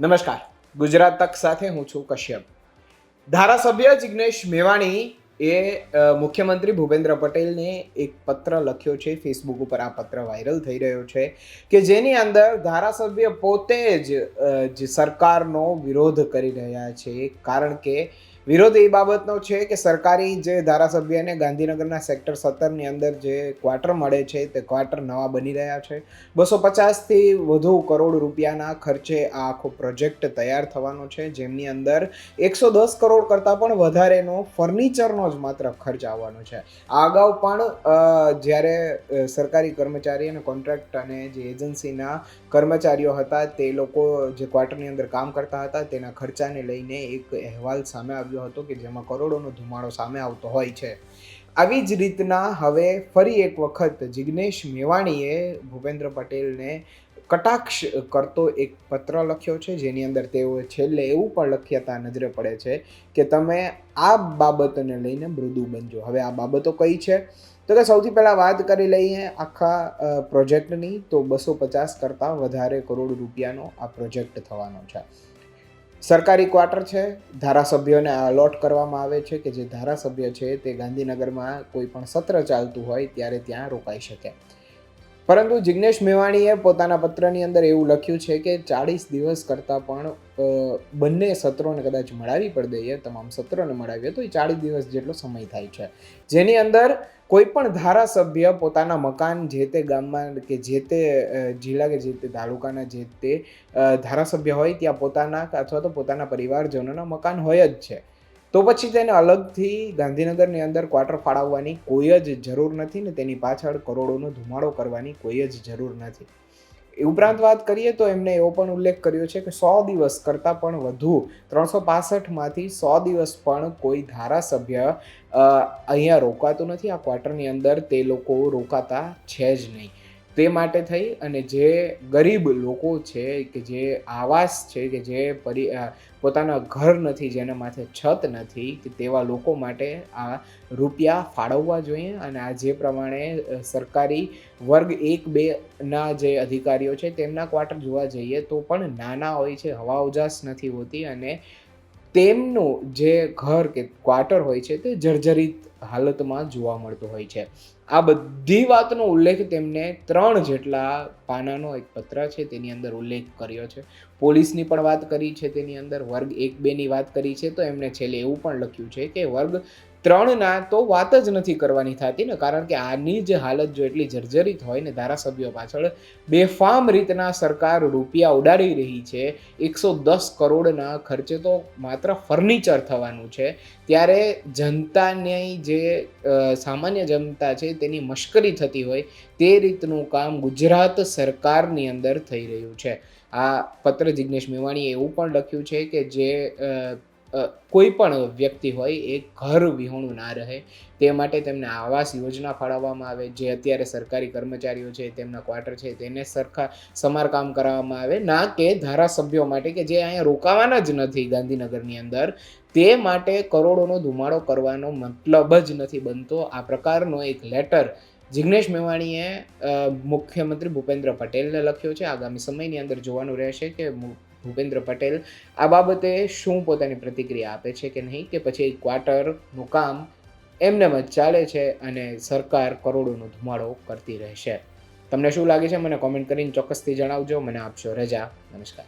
નમસ્કાર. ગુજરાત તક સાથે હું છું કશ્યપ. ધારાસભ્ય જિગ્નેશ મેવાણી એ મુખ્યમંત્રી ભૂપેન્દ્ર પટેલને એક પત્ર લખ્યો છે. ફેસબુક ઉપર આ પત્ર વાયરલ થઈ રહ્યો છે કે જેની અંદર ધારાસભ્ય પોતે જ સરકારનો વિરોધ કરી રહ્યા છે. કારણ કે વિરોધ એ બાબતનો છે કે સરકારી જે ધારાસભ્યને ગાંધીનગરના સેક્ટર સત્તરની અંદર જે ક્વાર્ટર મળે છે તે ક્વાર્ટર નવા બની રહ્યા છે. બસો પચાસથી વધુ કરોડ રૂપિયાના ખર્ચે આ આખો પ્રોજેક્ટ તૈયાર થવાનો છે. જેમની અંદર એકસો દસ કરોડ કરતાં પણ વધારેનો ફર્નિચરનો જ માત્ર ખર્ચ આવવાનો છે. આ અગાઉ પણ જ્યારે સરકારી કર્મચારી અને કોન્ટ્રાક્ટ અને જે એજન્સીના કર્મચારીઓ હતા તે લોકો જે ક્વાર્ટરની અંદર કામ કરતા હતા તેના ખર્ચાને લઈને એક અહેવાલ સામે આવ્યો હતો કે જેમાં કરોડોનો ધુમાડો સામે આવતો હોય છે. આવી જ રીતના હવે ફરી એક વખત જિગ્નેશ મેવાણીએ ભૂપેન્દ્ર પટેલને કટાક્ષ કરતો એક પત્ર લખ્યો છે, જેની અંદર તેઓ છેલ્લે એવું પણ લખ્યતા નજરે પડે છે કે તમે આ બાબતને લઈને મૃદુ બનજો. હવે આ બાબતો કઈ છે? તો કે સૌથી પહેલાં વાત કરી લઈએ આખા પ્રોજેક્ટની, તો બસો પચાસ કરતાં વધારે કરોડ રૂપિયાનો આ પ્રોજેક્ટ થવાનો છે. સરકારી ક્વાર્ટર છે. ધારાસભ્યોને અલોટ કરવામાં આવે છે કે જે ધારાસભ્ય છે તે ગાંધીનગરમાં કોઈ પણ સત્ર ચાલતું હોય ત્યારે ત્યાં રોકાઈ શકે. પરંતુ જિગ્નેશ મેવાણીએ પોતાના પત્રની અંદર એવું લખ્યું છે કે ચાળીસ દિવસ કરતાં પણ બંને સત્રોને કદાચ મળાવી પણ દઈએ, તમામ સત્રોને મળાવીએ, તો એ ચાળીસ દિવસ જેટલો સમય થાય છે. જેની અંદર કોઈ પણ ધારાસભ્ય પોતાના મકાન જે તે ગામમાં કે જે તે જિલ્લા કે જે તે તાલુકાના જે તે ધારાસભ્ય હોય ત્યાં પોતાના અથવા તો પોતાના પરિવારજનોના મકાન હોય જ છે. તો પછી તેને અલગથી ગાંધીનગરની અંદર ક્વાર્ટર ફાળવવાની કોઈ જ જરૂર નથી ને તેની પાછળ કરોડોનો ધુમાડો કરવાની કોઈ જ જરૂર નથી. એ ઉપરાંત વાત કરીએ તો એમણે એવો પણ ઉલ્લેખ કર્યો છે કે સો દિવસ કરતાં પણ વધુ, ત્રણસો પાસઠમાંથી સો દિવસ પણ કોઈ ધારાસભ્ય અહીંયા રોકાતું નથી. આ ક્વાર્ટરની અંદર તે લોકો રોકાતા છે જ નહીં. તે માટે થઈ અને જે ગરીબ લોકો છે કે જે આવાસ છે કે જે પરી પોતાના ઘર નથી, જેના માથે છત નથી, કે તેવા લોકો માટે આ રૂપિયા ફાળવવા જોઈએ અને આ જે પ્રમાણે સરકારી વર્ગ એક બેના જે અધિકારીઓ છે તેમના ક્વાર્ટર જોવા જઈએ તો પણ નાના હોય છે, હવા ઉજાસ નથી હોતી અને તેમનું જે ઘર કે ક્વાર્ટર હોય છે તે જર્જરિત હાલતમાં જોવા મળતું હોય છે. આ બધી વાતનો ઉલ્લેખ તેમને ત્રણ જેટલા પાનાનો એક પત્ર છે તેની અંદર ઉલ્લેખ કર્યો છે. પોલીસની પણ વાત કરી છે તેની અંદર, વર્ગ એક બેની વાત કરી છે તો એમણે છેલ્લે એવું પણ લખ્યું છે કે વર્ગ ત્રણના તો વાત જ નથી કરવાની થતી ને, કારણ કે આની જ હાલત જો એટલી જર્જરિત હોય ને, ધારાસભ્યો પાછળ બેફામ રીતના સરકાર રૂપિયા ઉડાડી રહી છે. એકસો દસ કરોડના ખર્ચે તો માત્ર ફર્નિચર થવાનું છે. ત્યારે જનતાની જે સામાન્ય જનતા છે તેની મશ્કરી થતી હોય તે રીતનું કામ ગુજરાત સરકારની અંદર થઈ રહ્યું છે. આ પત્ર જિજ્ઞેશ મેવાણીએ એવું પણ લખ્યું છે કે જે કોઈ પણ વ્યક્તિ હોય એ ઘર વિહોણું ના રહે. તે માટે તેમને આવાસ યોજના ફાળવવામાં આવે, જે અત્યારે સરકારી કર્મચારીઓ છે, તેમના ક્વાર્ટર છે, તેને સરખા સમારકામ કરાવવામાં આવે. ના કે ધારાસભ્યો માટે, કે જે અહીંયા રોકાવાના જ નથી ગાંધીનગરની અંદર, તે માટે કરોડોનો ધુમાડો કરવાનો મતલબ જ નથી બનતો. આ પ્રકારનો એક લેટર જિગ્નેશ મેવાણીએ મુખ્યમંત્રી ભૂપેન્દ્ર પટેલને લખ્યો છે. આગામી સમયની અંદર જોવાનું રહેશે કે ભૂપેન્દ્ર પટેલ, આ બાબતે શું પોતાની પ્રતિક્રિયા આપે છે કે નહીં કે પછી ક્વાર્ટરનું કામ એમને જ ચાલે છે અને સરકાર કરોડોનો ધુમાડો કરતી રહેશે. તમને શું લાગે છે? મને કોમેન્ટ કરીને ચોક્કસથી જણાવજો. મને આપશો રજા. નમસ્કાર.